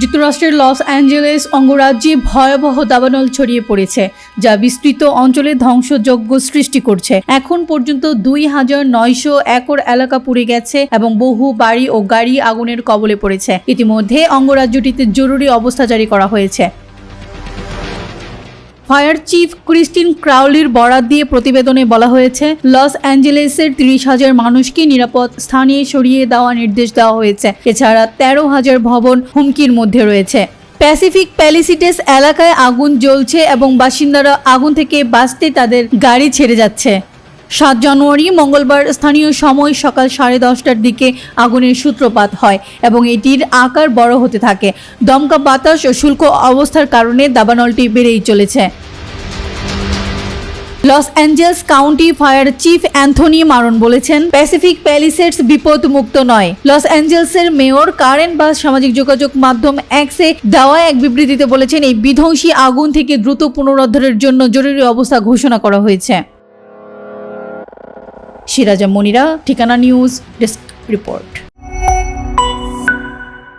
যুক্তরাষ্ট্রের Los Angeles অঙ্গরাজ্যে ভয়াবহ দাবানল ছড়িয়ে পড়েছে, যা বিস্তৃত অঞ্চলে ধ্বংসযজ্ঞ সৃষ্টি করছে। এখন পর্যন্ত দুই হাজার নয়শো একর এলাকা পুড়ে গেছে এবং বহু বাড়ি ও গাড়ি আগুনের কবলে পড়েছে। ইতিমধ্যে অঙ্গরাজ্যটিতে জরুরি অবস্থা জারি করা হয়েছে। ফায়ার চিফ ক্রিস্টিন ক্রাউলির বরাত দিয়ে প্রতিবেদনে বলা হয়েছে, লস অ্যাঞ্জেলেসের তিরিশ হাজার মানুষকে নিরাপদ স্থানে সরিয়ে দেওয়া নির্দেশ দেওয়া হয়েছে। এছাড়া তেরো হাজার ভবন হুমকির মধ্যে রয়েছে। প্যাসিফিক প্যালিসিটেস এলাকায় আগুন জ্বলছে এবং বাসিন্দারা আগুন থেকে বাঁচতে তাদের গাড়ি ছেড়ে যাচ্ছে। সাত জানুয়ারি, মঙ্গলবার স্থানীয় সময় সকাল সাড়ে দশটার দিকে আগুনের সূত্রপাত হয় এবং এটির আকার বড় হতে থাকে। দমকা বাতাস ও শুল্ক অবস্থার কারণে দাবানলটি বেড়েই চলেছে। Los Angeles county fire chief Anthony Marrone বলেছেন, প্যাসিফিক প্যালিসেডস বিপদ মুক্ত নয়। লস অ্যাঞ্জেলসের মেয়র কারেন বাস সামাজিক যোগাযোগ মাধ্যম এক্সে দেওয়া এক বিবৃতিতে বলেছেন, এই বিধ্বংসী আগুন থেকে দ্রুত পুনরুদ্ধারের জন্য জরুরি অবস্থা ঘোষণা করা হয়েছে। সিরাজা মনিরা ঠিকানা নিউজ ডেস্ক রিপোর্ট।